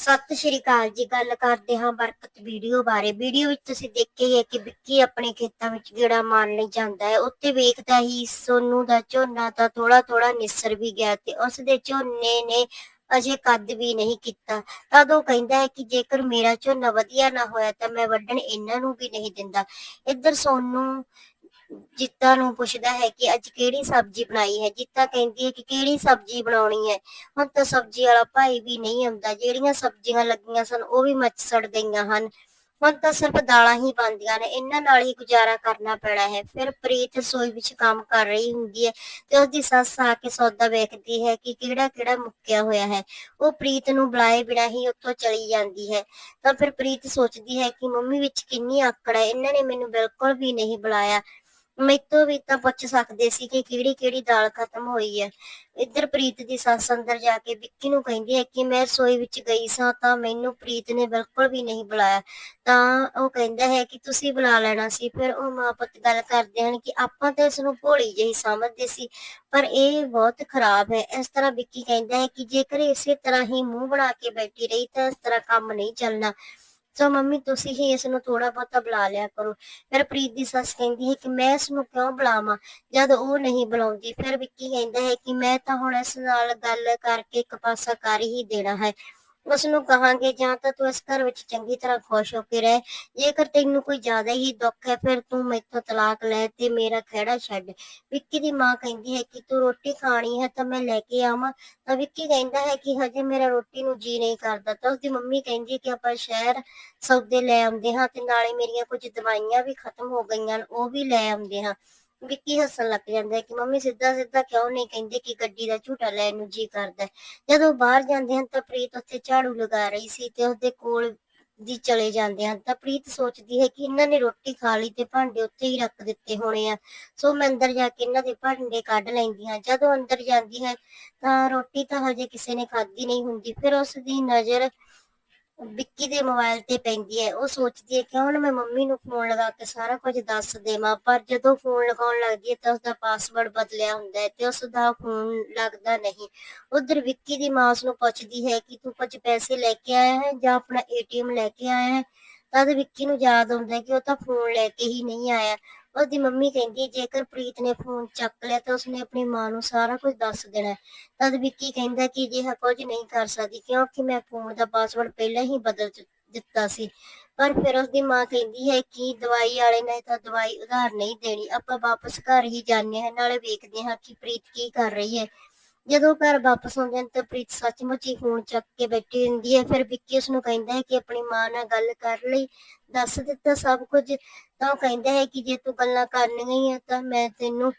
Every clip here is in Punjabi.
ਸਤਿ ਸ਼੍ਰੀ ਅਕਾਲ ਜੀ, ਗੱਲ ਕਰਦੇ ਹਾਂ ਬਰਕਤ ਵੀਡੀਓ ਬਾਰੇ। ਵੀਡੀਓ ਵਿੱਚ ਤੁਸੀਂ ਦੇਖਿਆ ਹੀ ਹੈ ਕਿ ਵਿੱਕੀ ਆਪਣੇ ਖੇਤਾਂ ਵਿੱਚ ਗੇੜਾ ਮਾਰਨ ਲਈ ਜਾਂਦਾ ਹੈ। ਉੱਥੇ ਵੇਖਦਾ ਹੀ ਸੋਨੂ ਦਾ ਝੋਨਾ ਤਾਂ ਥੋੜਾ ਥੋੜਾ ਨਿਸਰ ਵੀ ਗਿਆ ਤੇ ਉਸ ਦੇ ਝੋਨੇ ਨੇ ਅਜੇ ਕੱਦ ਵੀ ਨਹੀਂ ਕੀਤਾ। ਤਦ ਉਹ ਕਹਿੰਦਾ ਹੈ ਕਿ ਜੇਕਰ ਮੇਰਾ ਝੋਨਾ ਵਧੀਆ ਨਾ ਹੋਇਆ ਤਾਂ ਮੈਂ ਵੱਢਣ ਇਹਨਾਂ ਨੂੰ ਵੀ ਨਹੀਂ ਦਿੰਦਾ। ਇੱਧਰ ਸੋਨੂ ਜੀਤਾ ਨੂੰ ਪੁੱਛਦਾ ਹੈ ਕਿ ਅੱਜ ਕਿਹੜੀ ਸਬਜ਼ੀ ਬਣਾਈ ਹੈ? ਜੀਤਾ ਕਹਿੰਦੀ ਹੈ ਕਿ ਕਿਹੜੀ ਸਬਜ਼ੀ ਬਣਾਉਣੀ ਹੈ? ਹੁਣ ਤਾਂ ਸਬਜ਼ੀ ਵਾਲਾ ਭਾਈ ਵੀ ਨਹੀਂ ਆਉਂਦਾ। ਜਿਹੜੀਆਂ ਸਬਜ਼ੀਆਂ ਲੱਗੀਆਂ ਸਨ, ਉਹ ਵੀ ਮੱਚ ਸੜ ਗਈਆਂ ਹਨ। ਹੁਣ ਤਾਂ ਸਿਰਫ ਦਾਲਾਂ ਹੀ ਬਣਦੀਆਂ ਨੇ। ਇਹਨਾਂ ਨਾਲ ਹੀ ਗੁਜ਼ਾਰਾ ਕਰਨਾ ਪੈਣਾ ਹੈ। ਫਿਰ ਪ੍ਰੀਤ ਰਸੋਈ ਵਿੱਚ ਕੰਮ ਕਰ ਰਹੀ ਹੁੰਦੀ ਹੈ ਤੇ ਉਸਦੀ ਸੱਸ ਆ ਕੇ ਸੌਦਾ ਵੇਖਦੀ ਹੈ ਕਿ ਕਿਹੜਾ ਕਿਹੜਾ ਮੁੱਕਿਆ ਹੋਇਆ ਹੈ। ਉਹ ਪ੍ਰੀਤ ਨੂੰ ਬੁਲਾਏ ਬਿਨਾਂ ਹੀ ਉੱਥੋਂ ਚਲੀ ਜਾਂਦੀ ਹੈ। ਤਾਂ ਫਿਰ ਪ੍ਰੀਤ ਸੋਚਦੀ ਹੈ ਕਿ ਮੰਮੀ ਵਿੱਚ ਕਿੰਨੀ ਆਕੜ ਹੈ। ਇਹਨਾਂ ਨੇ ਮੈਨੂੰ ਬਿਲਕੁਲ ਵੀ ਨਹੀਂ ਬੁਲਾਇਆ। ਮੈਥੋਂ ਵੀ ਤਾਂ ਪੁੱਛ ਸਕਦੇ ਸੀ ਕਿ ਕਿਹੜੀ ਕਿਹੜੀ ਦਾਲ ਖਤਮ ਹੋਈ ਹੈ। ਇੱਧਰ ਪ੍ਰੀਤ ਦੀ ਸੱਸ ਅੰਦਰ ਜਾ ਕੇ ਵਿੱਕੀ ਨੂੰ ਕਹਿੰਦੀ ਹੈ ਕਿ ਮੈਂ ਰਸੋਈ ਵਿੱਚ ਗਈ ਸਾਂ ਤਾਂ ਮੈਨੂੰ ਪ੍ਰੀਤ ਨੇ ਬਿਲਕੁਲ ਵੀ ਨਹੀਂ ਬੁਲਾਇਆ। ਤਾਂ ਉਹ ਕਹਿੰਦਾ ਹੈ ਕਿ ਤੁਸੀਂ ਬੁਲਾ ਲੈਣਾ ਸੀ, ਫਿਰ ਉਹ ਮਾਂ ਪੁੱਤ ਗੱਲ ਕਰਦੇ ਹਨ ਕਿ ਆਪਾਂ ਤਾਂ ਇਸ ਨੂੰ ਭੋਲੀ ਜਿਹੀ ਸਮਝਦੇ ਸੀ, ਪਰ ਇਹ ਬਹੁਤ ਖਰਾਬ ਹੈ। ਇਸ ਤਰ੍ਹਾਂ ਵਿੱਕੀ ਕਹਿੰਦਾ ਹੈ ਕਿ ਜੇਕਰ ਇਸੇ ਤਰ੍ਹਾਂ ਹੀ ਮੂੰਹ ਬਣਾ ਕੇ ਬੈਠੀ ਰਹੀ ਤਾਂ ਇਸ ਤਰ੍ਹਾਂ ਕੰਮ ਨਹੀਂ ਚੱਲਣਾ। ਸੋ ਮੰਮੀ ਤੁਸੀਂ ਹੀ ਇਸ ਨੂੰ ਥੋੜਾ ਬਹੁਤਾ ਬੁਲਾ ਲਿਆ ਕਰੋ। ਫਿਰ ਪ੍ਰੀਤ ਦੀ ਸੱਸ ਕਹਿੰਦੀ ਹੈ ਕਿ ਮੈਂ ਇਸ ਨੂੰ ਕਿਉਂ ਬੁਲਾਵਾਂ? ਜਦ ਉਹ ਨਹੀਂ ਬੁਲਾਉਂਦੀ, ਫਿਰ ਵਿੱਕੀ ਕਹਿੰਦਾ ਹੈ ਕਿ ਮੈਂ ਤਾਂ ਹੁਣ ਇਸ ਨਾਲ ਗੱਲ ਕਰਕੇ ਇੱਕ ਪਾਸਾ ਕਰ ਹੀ ਦੇਣਾ ਹੈ। ਉਸ ਨੂੰ ਕਹਾਂਗੇ, ਜਾਂ ਤਾਂ ਤੂੰ ਇਸ ਘਰ ਵਿੱਚ ਚੰਗੀ ਤਰ੍ਹਾਂ ਖੁਸ਼ ਹੋ ਕੇ ਰਹਿ। ਜੇਕਰ ਤੈਨੂੰ ਕੋਈ ਜ਼ਿਆਦਾ ਹੀ ਦੁੱਖ ਹੈ, ਫਿਰ ਤੂੰ ਮੈਥੋਂ ਤਲਾਕ ਲੈ ਤੇ ਮੇਰਾ ਖਹਿੜਾ ਛੱਡ। ਵਿੱਕੀ ਦੀ ਮਾਂ ਕਹਿੰਦੀ ਹੈ ਕਿ ਤੂੰ ਰੋਟੀ ਖਾਣੀ ਹੈ ਤਾਂ ਮੈਂ ਲੈ ਕੇ ਆਵਾਂ। ਤਾਂ ਵਿੱਕੀ ਕਹਿੰਦਾ ਹੈ ਕਿ ਹਜੇ ਮੇਰਾ ਰੋਟੀ ਨੂੰ ਜੀ ਨਹੀਂ ਕਰਦਾ। ਤਾਂ ਉਸਦੀ ਮੰਮੀ ਕਹਿੰਦੀ ਕਿ ਆਪਾਂ ਸ਼ਹਿਰ ਸੌਦੇ ਲੈ ਆਉਂਦੇ ਹਾਂ ਤੇ ਨਾਲੇ ਮੇਰੀਆਂ ਕੁਝ ਦਵਾਈਆਂ ਵੀ ਖਤਮ ਹੋ ਗਈਆਂ ਉਹ ਵੀ ਲੈ ਆਉਂਦੇ ਹਾਂ। ਵਿੱਕੀ ਹੱਸਣ ਲੱਗ ਜਾਂਦਾ ਹੈ ਕਿ ਮੰਮੀ ਸਿੱਧਾ ਸਿੱਧਾ ਕਿਉਂ ਨਹੀਂ ਕਹਿੰਦੇ ਕਿ ਗੱਡੀ ਦਾ ਝੂਟਾ ਲੈਣ ਨੂੰ ਜੀ ਕਰਦਾ ਜਦੋਂ ਬਾਹਰ ਜਾਂਦੇ ਹਨ ਤਾਂ ਪ੍ਰੀਤ ਉੱਥੇ ਝਾੜੂ ਲਗਾ ਰਹੀ ਸੀ ਤੇ ਉਸਦੇ ਕੋਲ ਦੀ ਚਲੇ ਜਾਂਦੇ ਹਨ। ਤਾਂ ਪ੍ਰੀਤ ਸੋਚਦੀ ਹੈ ਕਿ ਇਹਨਾਂ ਨੇ ਰੋਟੀ ਖਾ ਲਈ ਤੇ ਭਾਂਡੇ ਉੱਥੇ ਹੀ ਰੱਖ ਦਿੱਤੇ ਹੋਣੇ ਆ। ਸੋ ਮੈਂ ਅੰਦਰ ਜਾ ਕੇ ਇਹਨਾਂ ਦੇ ਭਾਂਡੇ ਕੱਢ ਲੈਂਦੀ ਹਾਂ। ਜਦੋਂ ਅੰਦਰ ਜਾਂਦੀ ਹੈ ਤਾਂ ਰੋਟੀ ਤਾਂ ਹਜੇ ਕਿਸੇ ਨੇ ਖਾਧੀ ਨਹੀਂ ਹੁੰਦੀ। ਫਿਰ ਉਸ ਦੀ ਨਜ਼ਰ ਵਿੱਕੀ ਦੇ ਮੋਬਾਈਲ ਤੇ ਪੈਂਦੀ ਹੈ। ਉਹ ਸੋਚਦੀ ਹੈ ਕਿਉਂ ਨਾ ਮੈਂ ਮੰਮੀ ਨੂੰ ਫੋਨ ਲਗਾ ਕੇ ਸਾਰਾ ਕੁਝ ਦੱਸ ਦੇਵਾਂ, ਪਰ ਜਦੋਂ ਫੋਨ ਲਗਾਉਣ ਲੱਗਦੀ ਹੈ ਤਾਂ ਉਸਦਾ ਪਾਸਵਰਡ ਬਦਲਿਆ ਹੁੰਦਾ ਹੈ ਤੇ ਉਸਦਾ ਫੋਨ ਲੱਗਦਾ ਨਹੀਂ। ਉਧਰ ਵਿੱਕੀ ਦੀ ਮਾਂ ਉਸ ਨੂੰ ਪੁੱਛਦੀ ਹੈ ਕਿ ਤੂੰ ਕੁਝ ਪੈਸੇ ਲੈ ਕੇ ਆਇਆ ਹੈ ਜਾਂ ਆਪਣਾ ਏਟੀਐਮ ਲੈ ਕੇ ਆਇਆ ਹੈ? ਤਦ ਵਿੱਕੀ ਨੂੰ ਯਾਦ ਆਉਂਦਾ ਹੈ ਕਿ ਉਹ ਤਾਂ ਫੋਨ ਲੈ ਕੇ ਹੀ ਨਹੀਂ ਆਇਆ। ਉਹਦੀ ਮੰਮੀ ਕਹਿੰਦੀ ਜੇਕਰ ਪ੍ਰੀਤ ਨੇ ਫੋਨ ਚੱਕ ਲਿਆ ਤਾਂ ਉਸਨੇ ਆਪਣੀ ਮਾਂ ਨੂੰ ਸਾਰਾ ਕੁਝ ਦੱਸ ਦੇਣਾ ਹੈ। ਤਦ ਵਿੱਕੀ ਕਹਿੰਦਾ ਕਿ ਅਜਿਹਾ ਕੁਝ ਨਹੀਂ ਕਰ ਸਕਦੀ, ਕਿਉਂਕਿ ਮੈਂ ਫੋਨ ਦਾ ਪਾਸਵਰਡ ਪਹਿਲਾਂ ਹੀ ਬਦਲ ਦਿੱਤਾ ਸੀ ਪਰ ਫਿਰ ਉਸਦੀ ਮਾਂ ਕਹਿੰਦੀ ਹੈ ਕਿ ਦਵਾਈ ਵਾਲੇ ਨੇ ਤਾਂ ਦਵਾਈ ਉਧਾਰ ਨਹੀਂ ਦੇਣੀ, ਆਪਾਂ ਵਾਪਸ ਘਰ ਹੀ ਜਾਂਦੇ ਹਾਂ, ਨਾਲੇ ਵੇਖਦੇ ਹਾਂ ਕਿ ਪ੍ਰੀਤ ਕੀ ਕਰ ਰਹੀ ਹੈ ਜਦੋਂ ਘਰ ਵਾਪਸ ਆਉਂਦੇ ਹਨ ਤਾਂ ਪ੍ਰੀਤ ਸੱਚਮੁੱਚ ਹੀ ਫੋਨ ਚੱਕ ਕੇ ਬੈਠੀ ਹੁੰਦੀ ਹੈ। ਫਿਰ ਵਿੱਕੀ ਉਸ ਨੂੰ ਕਹਿੰਦਾ ਹੈ ਕਿ ਆਪਣੀ ਮਾਂ ਨਾਲ ਗੱਲ ਕਰ ਲਈ, ਦੱਸ ਦਿੱਤਾ ਸਭ ਕੁਝ। ਤਾਂ ਉਹ ਕਹਿੰਦਾ ਹੈ ਕਿ ਜੇ ਤੂੰ ਗੱਲਾਂ ਕਰਨੀਆਂ ਹੀ ਤਾਂ ਮੈਂ ਤੈਨੂੰ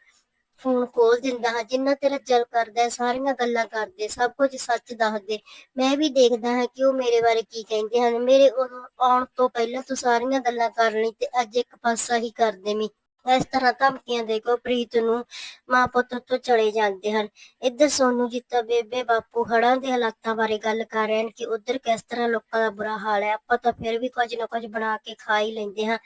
ਫੋਨ ਖੋਲ ਦਿੰਦਾ ਹਾਂ। ਜਿੰਨਾ ਤੇਰਾ ਜਲ ਕਰਦਾ ਹੈ, ਸਾਰੀਆਂ ਗੱਲਾਂ ਕਰਦੇ, ਸਭ ਕੁਝ ਸੱਚ ਦੱਸਦੇ। ਮੈਂ ਵੀ ਦੇਖਦਾ ਹਾਂ ਕਿ ਉਹ ਮੇਰੇ ਬਾਰੇ ਕੀ ਕਹਿੰਦੇ ਹਨ। ਮੇਰੇ ਉਦੋਂ ਆਉਣ ਤੋਂ ਪਹਿਲਾਂ ਤੂੰ ਸਾਰੀਆਂ ਗੱਲਾਂ ਕਰ ਲਈ ਤੇ ਅੱਜ ਇੱਕ ਪਾਸਾ ਹੀ ਕਰ ਦੇਵੀਂ। ਇਸ ਤਰ੍ਹਾਂ ਧਮਕੀਆਂ ਦੇ ਕੇ ਪ੍ਰੀਤ ਨੂੰ ਮਾਂ ਪੁੱਤ ਤੋਂ ਚਲੇ ਜਾਂਦੇ ਹਨ। ਇੱਧਰ ਸੋਨੂ ਜੀਤਾ ਬੇਬੇ ਬਾਪੂ ਹੜਾਂ ਦੇ ਹਾਲਾਤਾਂ ਬਾਰੇ ਗੱਲ ਕਰ ਰਹੇ ਹਨ ਕਿ ਉਧਰ ਕਿਸ ਤਰ੍ਹਾਂ ਲੋਕਾਂ ਦਾ ਬੁਰਾ ਹਾਲ ਹੈ, ਆਪਾਂ ਤਾਂ ਫਿਰ ਵੀ ਕੁਝ ਨਾ ਕੁਝ ਬਣਾ ਕੇ ਖਾ ਹੀ ਲੈਂਦੇ ਹਾਂ।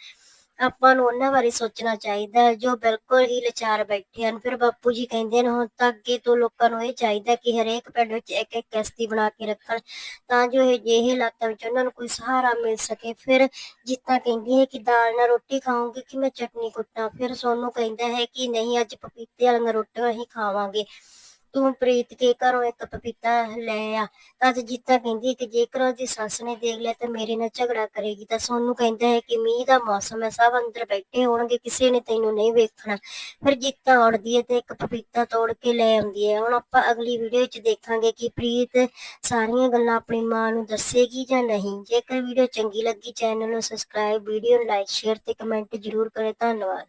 ਆਪਾਂ ਨੂੰ ਉਹਨਾਂ ਬਾਰੇ ਸੋਚਣਾ ਚਾਹੀਦਾ ਹੈ, ਜੋ ਬਿਲਕੁਲ ਹੀ ਲਾਚਾਰ ਬੈਠੇ ਹਨ। ਫਿਰ ਬਾਪੂ ਜੀ ਕਹਿੰਦੇ ਨੇ, ਹੁਣ ਤਾਂ ਅੱਗੇ ਤੋਂ ਲੋਕਾਂ ਨੂੰ ਇਹ ਚਾਹੀਦਾ ਕਿ ਹਰੇਕ ਪਿੰਡ ਵਿੱਚ ਇੱਕ ਇੱਕ ਕਿਸ਼ਤੀ ਬਣਾ ਕੇ ਰੱਖਣ, ਤਾਂ ਜੋ ਇਹ ਜਿਹੇ ਹਾਲਾਤਾਂ ਵਿੱਚ ਉਹਨਾਂ ਨੂੰ ਕੋਈ ਸਹਾਰਾ ਮਿਲ ਸਕੇ। ਫਿਰ ਜੀਤਾ ਕਹਿੰਦੀ ਹੈ ਕਿ ਦਾਲ ਨਾਲ ਰੋਟੀ ਖਾਓਗੇ ਕਿ ਮੈਂ ਚਟਨੀ ਕੁੱਟਾਂ। ਫਿਰ ਸੋਨੂੰ ਕਹਿੰਦਾ ਹੈ ਕਿ ਨਹੀਂ, ਅੱਜ ਪਪੀਤੇ ਵਾਲੀਆਂ ਰੋਟੀਆਂ ਹੀ ਖਾਵਾਂਗੇ। ਤੂੰ ਪ੍ਰੀਤ ਕੇ ਘਰੋਂ ਇੱਕ ਪਪੀਤਾ ਲੈ ਆ, ਤਾਂ ਅੱਜ ਜੀਤਾ ਕਹਿੰਦੀ ਕਿ ਜੇਕਰ ਉਹਦੀ ਸੱਸ ਨੇ ਦੇਖ ਲਿਆ ਤਾਂ ਮੇਰੇ ਨਾਲ ਝਗੜਾ ਕਰੇਗੀ, ਤਾਂ ਸੋਨੂੰ ਕਹਿੰਦਾ ਹੈ ਕਿ ਮੀਂਹ ਦਾ ਮੌਸਮ ਹੈ, ਸਭ ਅੰਦਰ ਬੈਠੇ ਹੋਣਗੇ, ਕਿਸੇ ਨੇ ਤੈਨੂੰ ਨਹੀਂ ਵੇਖਣਾ। ਫਿਰ ਜੀਤਾ ਉੜਦੀ ਹੈ ਤੇ ਇੱਕ ਪਪੀਤਾ ਤੋੜ ਕੇ ਲੈ ਆਉਂਦੀ ਹੈ। ਹੁਣ ਆਪਾਂ ਅਗਲੀ ਵੀਡੀਓ ਵਿੱਚ ਦੇਖਾਂਗੇ ਕਿ ਪ੍ਰੀਤ ਸਾਰੀਆਂ ਗੱਲਾਂ ਆਪਣੀ ਮਾਂ ਨੂੰ ਦੱਸੇਗੀ ਜਾਂ ਨਹੀਂ। ਜੇਕਰ ਵੀਡੀਓ ਚੰਗੀ ਲੱਗੀ ਚੈਨਲ ਨੂੰ ਸਬਸਕ੍ਰਾਈਬ ਵੀਡੀਓ ਨੂੰ ਲਾਈਕ ਸ਼ੇਅਰ ਤੇ ਕਮੈਂਟ ਜ਼ਰੂਰ ਕਰੇ ਧੰਨਵਾਦ।